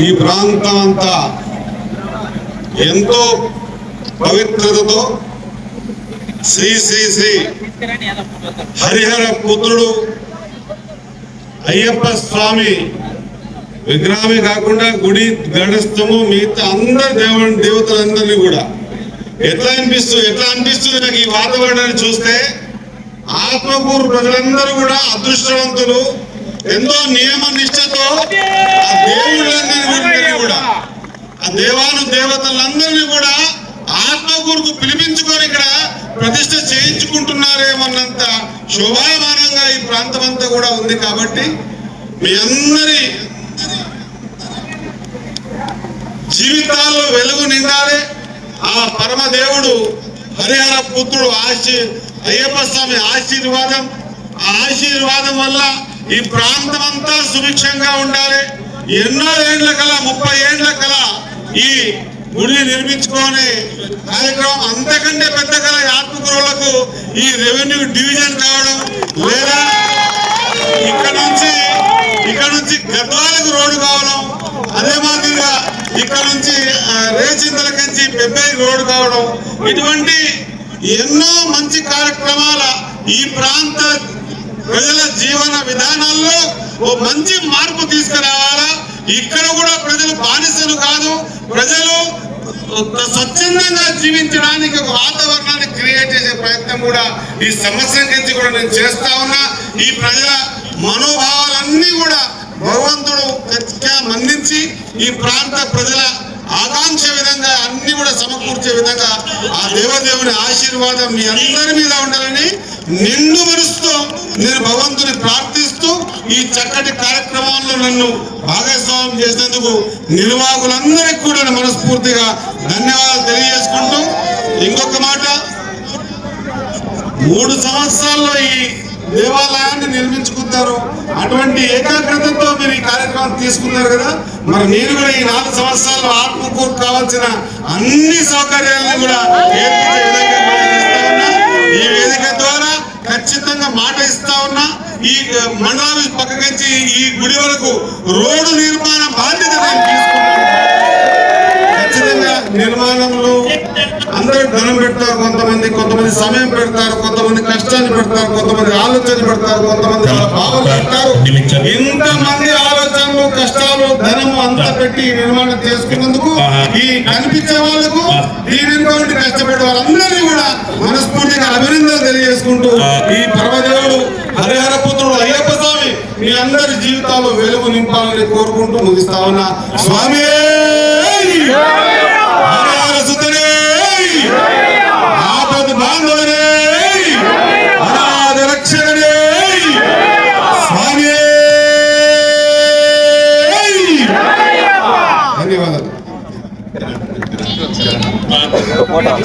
ఈ ప్రాంతం అంతా ఎంతో పవిత్రతతో శ్రీ శ్రీ శ్రీ హరిహర పుత్రుడు అయ్యప్ప స్వామి విగ్రహమే కాకుండా గుడి గడస్థము మిగతా అందరి దేవుని దేవతలందరినీ కూడా. ఎట్లా అనిపిస్తుంది ఎట్లా అనిపిస్తుంది నాకు ఈ వాతావరణాన్ని చూస్తే? ఆత్మకూరు ప్రజలందరూ కూడా అదృష్టవంతులు. ఎంతో నియమ నిష్ఠతో ఆ దేవుళ్ళందరినీ కూడా ఆ దేవాను దేవతలందరినీ కూడా ఆత్మకూరుకు పిలిపించుకొని ఇక్కడ ప్రతిష్ట చేయించుకుంటున్నారేమన్నంత శోభాయమానంగా ఈ ప్రాంతం అంతా కూడా ఉంది కాబట్టి మీ అందరి జీవితాల్లో వెలుగు నిండాలి. ఆ పరమదేవుడు హరిహర పుత్రుడు ఆశీ అయ్యప్ప స్వామి ఆశీర్వాదం. ఆ ఆశీర్వాదం వల్ల ఈ ప్రాంతం అంతా సుభిక్షంగా ఉండాలి. ఎన్నో ఏండ్ల కల ముప్పై ఏండ్ల కల ఈ గుడిని నిర్మించుకొని కార్యక్రమం అంతకంటే పెద్ద కల ఆత్మకూరులకు ఈ రెవెన్యూ డివిజన్ కావడం లేదా ఇక్కడ నుంచి ఇక్కడ నుంచి గద్వాలకు రోడ్డు కావడం అదే మాదిరిగా ఇక్కడ నుంచి రేచింతల కంచి పెబ్బై రోడ్డు కావడం ఇటువంటి ఎన్నో మంచి కార్యక్రమాల ఈ ప్రాంత ప్రజల జీవన విధానాల్లో ఓ మంచి మార్పు తీసుకురావాలా? ఇక్కడ కూడా ప్రజలు బానిసలు కాదు. ప్రజలు స్వచ్ఛందంగా జీవించడానికి ఒక వాతావరణాన్ని క్రియేట్ చేసే ప్రయత్నం కూడా ఈ సమస్య గురించి కూడా నేను చేస్తా ఉన్నా. ఈ ప్రజల మనోభావాలన్నీ కూడా భగవంతుడు ఖచ్చితంగా మన్నించి ఈ ప్రాంత ప్రజల ఆకాంక్ష విధంగా అన్ని కూడా సమకూర్చే విధంగా ఆ దేవదేవుని ఆశీర్వాదం మీ అందరి మీద ఉండాలని నిన్ను మరుస్తూ నేను భగవంతుని ప్రార్థిస్తూ ఈ చక్కటి కార్యక్రమంలో నన్ను భాగస్వామ్యం చేసినందుకు నిర్వాహకులందరికీ కూడా మనస్ఫూర్తిగా ధన్యవాదాలు తెలియజేసుకుంటూ ఇంకొక మాట. మూడు సంవత్సరాల్లో ఈ దేవాలయాన్ని నిర్మించుకుంటారు. అటువంటి ఏకాగ్రతతో మీరు ఈ కార్యక్రమం తీసుకున్నారు కదా మరి నేను కూడా ఈ నాలుగు సంవత్సరాలు ఆత్మకూరు కావాల్సిన అన్ని సౌకర్యాలను కూడా ఏర్పించే విధంగా ఈ వేదిక ద్వారా ఖచ్చితంగా మాట ఇస్తా ఉన్నా. ఈ మండలాలు పక్కకించి ఈ గుడి వరకు రోడ్డు నిర్మాణ బాధ్యత నేను ఖచ్చితంగా నిర్మాణంలో అందరూ ధనం పెడతారు కొంతమంది కొంతమంది సమయం పెడతారు కొంతమంది కష్టాన్ని పెడతారు కొంతమంది ఆలోచన పెడతారు కొంతమంది వాళ్ళ భావం పెడతారు. ఇంతమంది ఆలోచనలు కష్టాలు ధనము అంతా పెట్టి నిర్మాణం చేసుకున్నందుకు ఈ కనిపించే వాళ్ళకు దీని నుండి కష్టపడే వాళ్ళందరినీ కూడా మనస్ఫూర్తిగా అభినందనలు తెలియజేసుకుంటూ ఈ పరమదేవుడు హరిహర పుత్రుడు అయ్యప్ప స్వామి మీ అందరి జీవితాల్లో వెలుగు నింపాలని కోరుకుంటూ ముగిస్తా ఉన్నా. స్వామి! ధన్యవాదాలు